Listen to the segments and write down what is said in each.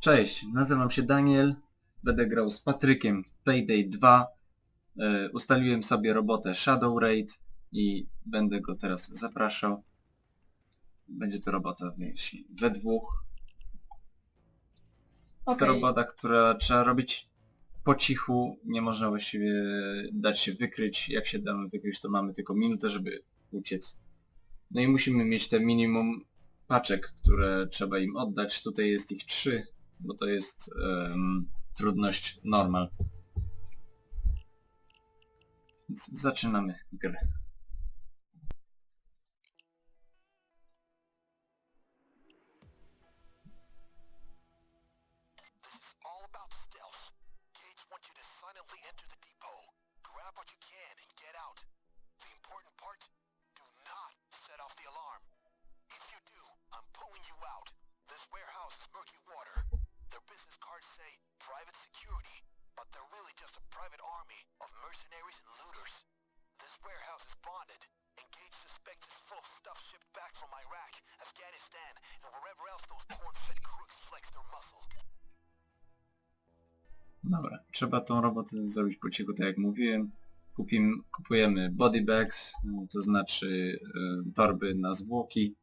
Cześć, nazywam się Daniel, będę grał z Patrykiem w Payday 2. E, ustaliłem sobie robotę Shadow Raid i będę go teraz zapraszał. Będzie to robota właśnie we dwóch. Jest to Okej. robota, która trzeba robić po cichu, nie można właściwie dać się wykryć. Jak się damy wykryć, to mamy tylko minutę, żeby uciec. No i musimy mieć te minimum paczek, które trzeba im oddać. Tutaj jest ich trzy, bo to jest trudność normal. Więc zaczynamy grę. Silently the depot, grab get out. The important part, do not set off the alarm. If you do, I'm pulling you out. Business cards say private security, but they're really just a private army of mercenaries and looters. This warehouse is bonded, suspects it's full of stuff shipped back from Iraq, Afghanistan, and wherever else those corn-fed crooks flex their muscle. Dobra, trzeba tą robotę zrobić po cichu, tak jak mówiłem. Kupim, kupujemy body bags, to znaczy e, torby na zwłoki.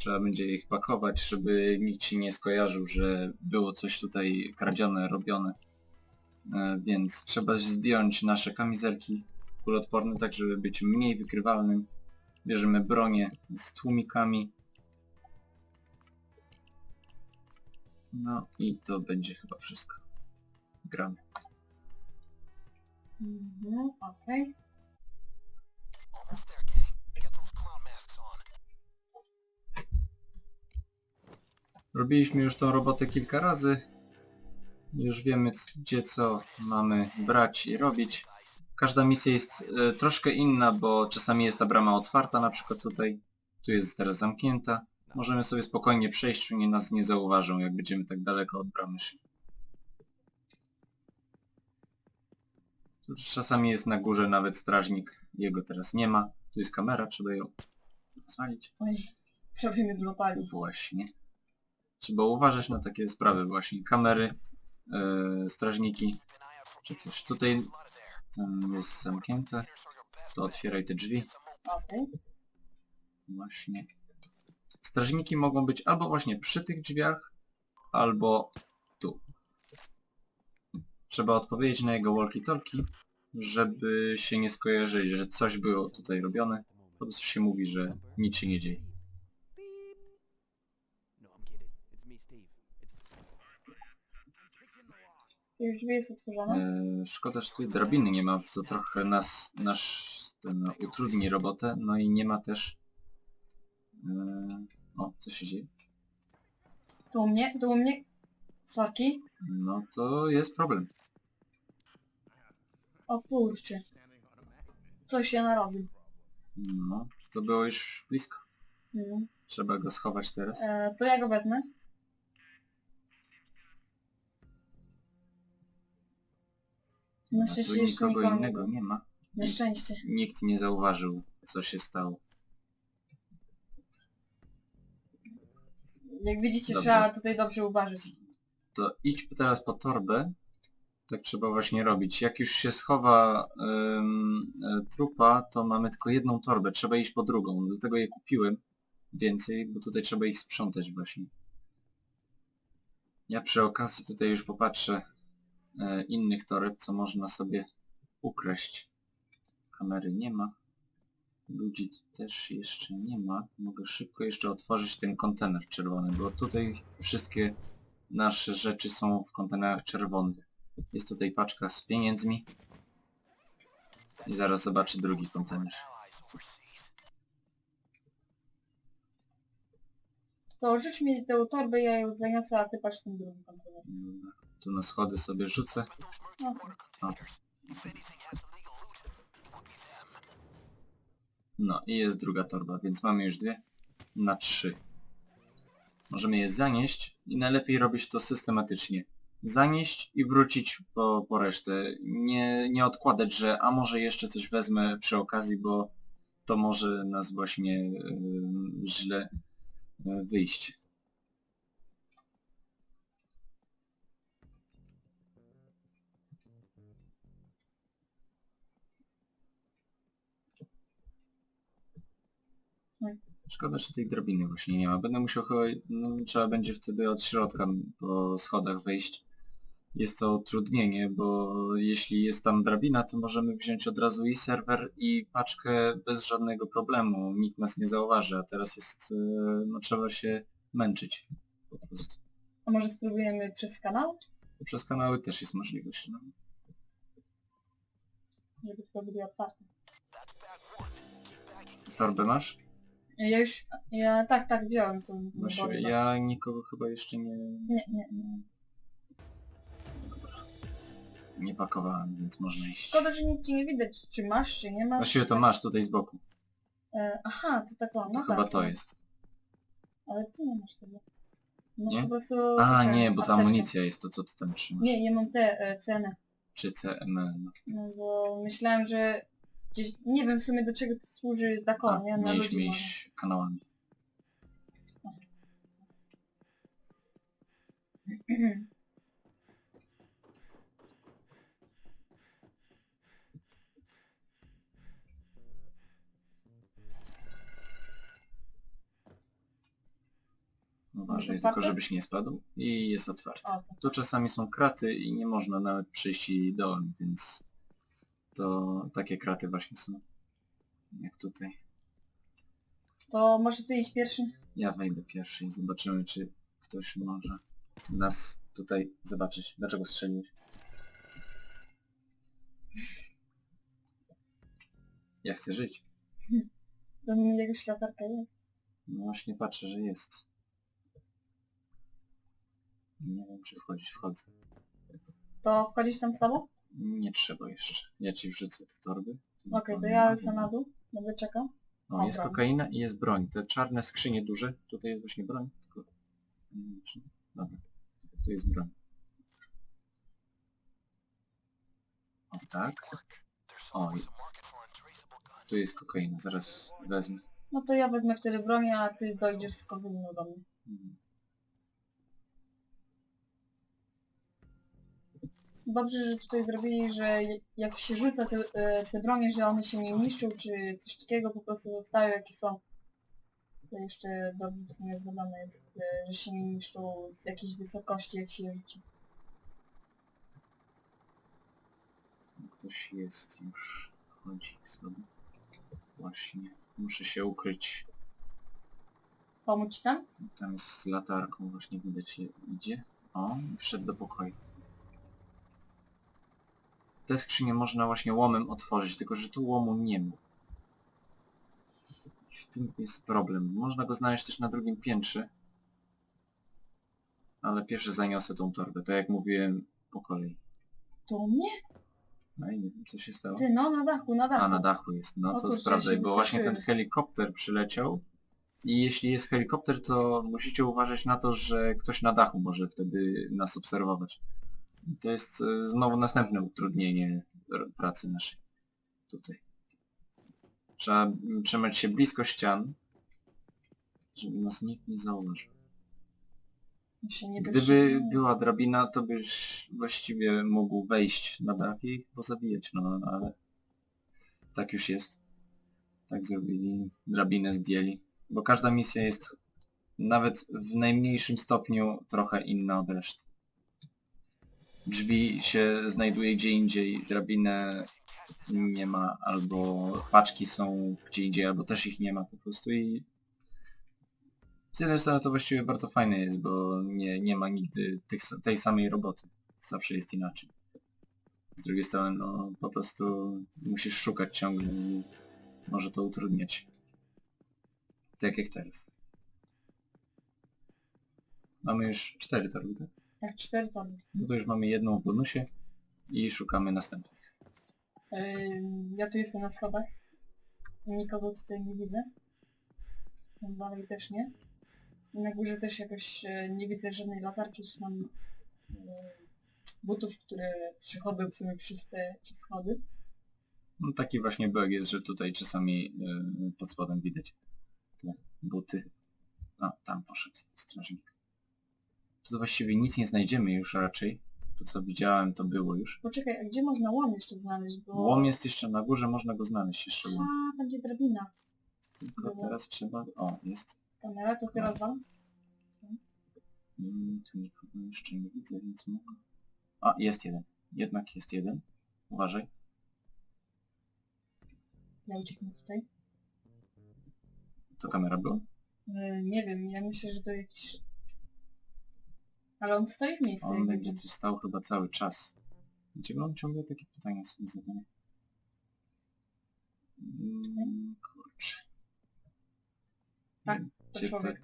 Trzeba będzie ich pakować, żeby nikt się nie skojarzył, że było coś tutaj kradzione, robione. E, więc trzeba zdjąć nasze kamizelki kulotporne, tak żeby być mniej wykrywalnym. Bierzemy bronię z tłumikami. No i to będzie chyba wszystko. Gramy. Mhm, okej. Robiliśmy już tą robotę kilka razy. Już wiemy gdzie co mamy brać i robić. Każda misja jest e, troszkę inna, bo czasami jest ta brama otwarta, na przykład tutaj. Tu jest teraz zamknięta. Możemy sobie spokojnie przejść, nie nas nie zauważą, jak będziemy tak daleko od bramy szli. Tu czasami jest na górze nawet strażnik, jego teraz nie ma. Tu jest kamera, trzeba ją rozwalić. Oj, mnie złapali. Właśnie. Trzeba uważać na takie sprawy właśnie. Kamery, e, strażniki, czy coś. Tutaj tam jest zamknięte. To otwieraj te drzwi. Okej. Właśnie. Strażniki mogą być albo właśnie przy tych drzwiach, albo tu. Trzeba odpowiedzieć na jego walkie-talkie, żeby się nie skojarzyli, że coś było tutaj robione. Po prostu się mówi, że nic się nie dzieje. Już drzwi jest otworzone. E, szkoda, że tutaj drabiny nie ma, to trochę nas, nasz ten utrudni robotę, no i nie ma też... E, o, co się dzieje? Tu u mnie, tu u mnie. Sorki. No to jest problem. O kurczę. Coś się narobił. No, to było już blisko. Mhm. Trzeba go schować teraz. E, to ja go wezmę. Na A tu szczęście jeszcze nikogo nikogo innego nie ma. Na szczęście. Nikt nie zauważył, co się stało. Jak widzicie, Dobrze. trzeba tutaj dobrze uważać. To idź teraz po torbę. Tak trzeba właśnie robić. Jak już się schowa ym, e, trupa, to mamy tylko jedną torbę. Trzeba iść po drugą. Dlatego je kupiłem więcej, bo tutaj trzeba ich sprzątać właśnie. Ja przy okazji tutaj już popatrzę innych toreb, co można sobie ukraść. Kamery nie ma. Ludzi też jeszcze nie ma. Mogę szybko jeszcze otworzyć ten kontener czerwony, bo tutaj wszystkie nasze rzeczy są w kontenerach czerwonych. Jest tutaj paczka z pieniędzmi. I zaraz zobaczę drugi kontener. To rzuć mi tę torbę, ja ją zaniosę, a ty patrz ten drugi kontener. Dobra. Tu na schody sobie rzucę. Them. No i jest druga torba, więc mamy już dwie na trzy. Możemy je zanieść i najlepiej robić to systematycznie. Zanieść i wrócić po, po resztę. Nie, nie odkładać, że a może jeszcze coś wezmę przy okazji, bo to może nas właśnie yy, źle yy, wyjść. Szkoda, że tej drabiny właśnie nie ma. Będę musiał chyba... No, trzeba będzie wtedy od środka po schodach wejść. Jest to utrudnienie, bo jeśli jest tam drabina, to możemy wziąć od razu i serwer, i paczkę bez żadnego problemu. Nikt nas nie zauważy, a teraz jest... e, no trzeba się męczyć. Po prostu. A może spróbujemy przez kanał? Przez kanały też jest możliwość. No. Żeby to byli otwarte. Torbę masz? Ja już... Ja tak, tak, wziąłem tą Właśnie, wodę. ja nikogo chyba jeszcze nie, Nie, nie, nie. nie pakowałem, więc można iść. Szkoda, że nic ci nie widać, czy masz, czy nie masz. Właściwie to masz tutaj z boku. E, aha, to tak o, To no chyba tak, to no. jest. Ale ty nie masz tego. No Nie? po prostu... A, te nie, bo ta amunicja jest to, co ty tam trzymasz. Nie, nie mam te e, ceny. Czy CML. No. No bo myślałem, że gdzieś... Nie wiem w sumie do czego to służy o, A, nie? Na mieliśmy ludzi może. iść kanałami. Uważaj Jest tylko, otwarte? żebyś nie spadł. I jest otwarty. O, to. Tu czasami są kraty i nie można nawet przejść i dołem, więc to takie kraty właśnie są. Jak tutaj. to może ty iść pierwszy? Ja wejdę pierwszy i zobaczymy, czy ktoś może nas tutaj zobaczyć. Dlaczego strzeliłeś? Ja chcę żyć. To mi jakaś latarka jest. No właśnie patrzę, że jest. Nie wiem, czy wchodzić. Wchodzę. To wchodzisz tam z tobą? Nie trzeba jeszcze. Ja ci wrzucę te torby. Okej, to ja lecę na dół. Będę czekał. O, jest Dobra. kokaina i jest broń. Te czarne skrzynie duże, tutaj jest właśnie broń. Tylko... czy- Dobra, tu jest broń. O tak, guns. tu jest kokaina, zaraz wezmę. No to ja wezmę wtedy bronię, a ty dojdziesz z kowaliną do mnie. Mhm. Dobrze, że tutaj zrobili, że jak się rzuca te, e, te bronie, że one się nie niszczą, czy coś takiego, po prostu zostają jakie są. To jeszcze dobrze w sumie zrobione jest, e, że się nie niszczą z jakiejś wysokości, jak się je rzuci. Ktoś jest już, chodzi sobie. Właśnie, muszę się ukryć. Pomóc ci tam? Tam z latarką, właśnie widać je idzie. O, wszedł do pokoju. Te skrzynie można właśnie łomem otworzyć, tylko że tu łomu nie ma. I w tym jest problem. Można go znaleźć też na drugim piętrze. Ale pierwszy zaniosę tą torbę, tak jak mówiłem po kolei. To mnie? No i nie wiem co się stało. Ty, no na dachu, na dachu. A, na dachu jest. No O to kurczę, sprawdzaj, się bo właśnie ten helikopter przyleciał i jeśli jest helikopter, to musicie uważać na to, że ktoś na dachu może wtedy nas obserwować. I to jest e, znowu następne utrudnienie r- pracy naszej. Tutaj. Trzeba mm, trzymać się blisko ścian, żeby nas nikt nie zauważył. Się nie Gdyby była drabina, to byś właściwie mógł wejść na dach i ich pozabijać, no, ale tak już jest. Tak zrobili, drabinę zdjęli. Bo każda misja jest nawet w najmniejszym stopniu trochę inna od reszty. Drzwi się znajduje gdzie indziej, drabinę nie ma, albo paczki są gdzie indziej, albo też ich nie ma po prostu i z jednej strony to właściwie bardzo fajne jest, bo nie, nie ma nigdy tych, tej samej roboty. Zawsze jest inaczej. Z drugiej strony, no po prostu musisz szukać ciągle i może to utrudniać. Tak jak teraz. Mamy już cztery torby, tak? Tak, cztery tony. No to już mamy jedną w bonusie i szukamy następnych. Ym, ja tu jestem na schodach. Nikogo tutaj nie widzę. Tam dalej też nie. Na górze też jakoś e, nie widzę żadnej latarki, czy tam e, butów, które przechodzą sobie przez te przez schody. No taki właśnie bug jest, że tutaj czasami yy, pod spodem widać te buty. A, tam poszedł strażnik. Tu właściwie nic nie znajdziemy już raczej. To co widziałem to było już. Poczekaj, a gdzie można łom jeszcze znaleźć? Bo... Łom jest jeszcze na górze, można go znaleźć jeszcze łom. A, tam gdzie drabina. Tylko Dobra. teraz trzeba... O, jest. Kamera, to teraz wam. Mm, tu nikogo jeszcze nie widzę, więc mogę... A, jest jeden. Jednak jest jeden. Uważaj. Ja ucieknę tutaj. To kamera była? E, nie wiem, ja myślę, że to jakiś... Ale on stoi w miejscu. On jak będzie będzie. tu stał chyba cały czas. Dlaczego on ciągle takie pytania sobie zadaje? Mm, kurczę. Tak, to człowiek.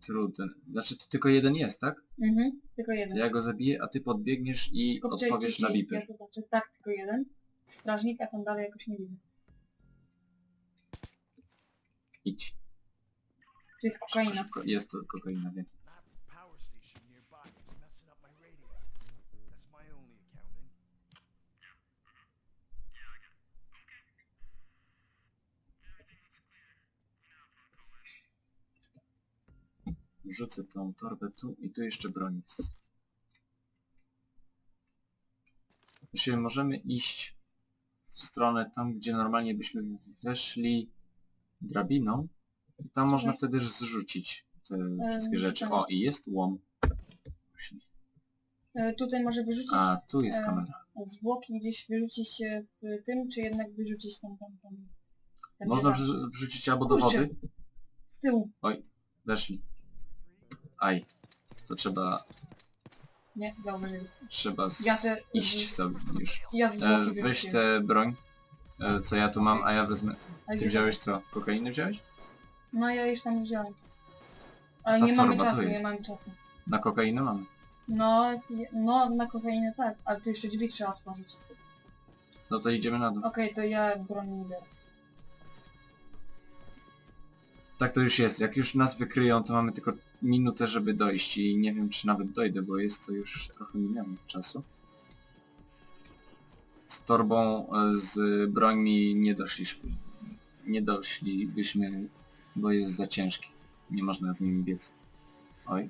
Trudno. Znaczy to tylko jeden jest, tak? Mhm, tylko To jeden. ja go zabiję, a ty podbiegniesz i Tylko odpowiesz na bipy. Ja zobaczę. Tak, tylko jeden. Strażnik, a tam dalej jakoś nie widzę. Idź. Tu jest kokaina. Szybko. Jest to kokaina, wiem. Wrzucę tą torbę tu i tu jeszcze broń jest. Właściwie możemy iść w stronę tam, gdzie normalnie byśmy weszli drabiną. I tam można wtedy zrzucić te wszystkie rzeczy. tak. O, i jest łom. E, tutaj może wyrzucić A, tu jest E, kamera. zwłoki gdzieś wyrzucić się w tym, czy jednak wyrzucić tam tam tam. Można wrzu- wrzucić albo do Kurczę. wody. Z tyłu. Weszli. Aj. To trzeba, Nie, zauważyli. trzeba z... Ja te- iść sobie już. Ja zwłoki E, weź tę broń, e, co ja tu mam, a ja wezmę... Ale Ty gdzie- wziąłeś co? Kokainę wziąłeś? No ja już tam wziąłem. Ale Ta nie mamy torba czasu, nie jest. mamy czasu. Na kokainę mamy. No, je- no na kokainę tak, ale tu jeszcze drzwi trzeba otworzyć. No to idziemy na dół. Okej, to ja broni nie biorę. Tak to już jest. Jak już nas wykryją, to mamy tylko minutę, żeby dojść i nie wiem, czy nawet dojdę, bo jest to już trochę minęło czasu. Z torbą e, z brońmi nie doszliśmy. Nie doszlibyśmy, bo jest za ciężki. Nie można z nim biec. Oj.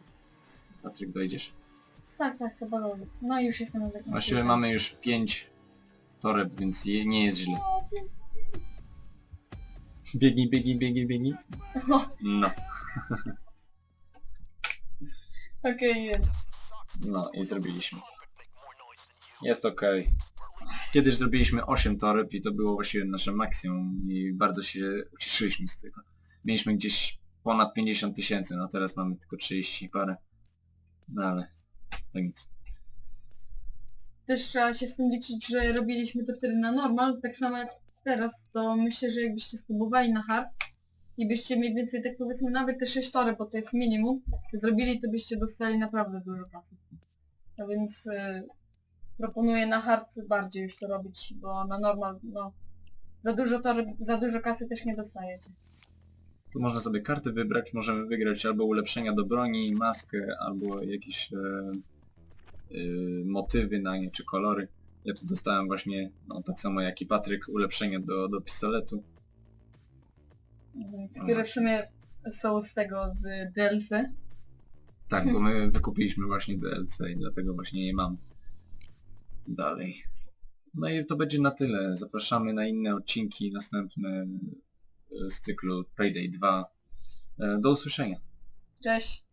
Patryk, dojdziesz? Tak, tak, chyba dobrze. No i już jestem na na Właściwie mamy już pięć toreb, więc je, nie jest źle. O, Biegnij, biegnij, biegnij, biegnij. O, No. Okej, jest. No i zrobiliśmy. Jest okej. Kiedyś zrobiliśmy 8 toreb i to było właściwie nasze maksimum i bardzo się ucieszyliśmy z tego. Mieliśmy gdzieś ponad 50 tysięcy, no teraz mamy tylko 30 i parę. No ale to nic. Też trzeba się z tym liczyć, że robiliśmy to wtedy na normal, tak samo jak teraz, to myślę, że jakbyście spróbowali na hard i byście mniej więcej, tak powiedzmy, nawet te 6 tory, bo to jest minimum, zrobili, to byście dostali naprawdę dużo kasy. No więc y, proponuję na hard bardziej już to robić, bo na normal, no, za dużo tory, za dużo kasy też nie dostajecie. Tu można sobie karty wybrać, możemy wygrać albo ulepszenia do broni, maskę, albo jakieś e, e, motywy na nie, czy kolory. Ja tu dostałem właśnie, no tak samo jak i Patryk, ulepszenia do, do pistoletu. które w sumie są z tego, z DLC. Tak, bo my wykupiliśmy właśnie DLC i dlatego właśnie je mam. Dalej. No i to będzie na tyle. Zapraszamy na inne odcinki następne z cyklu Payday 2. E, Do usłyszenia. Cześć!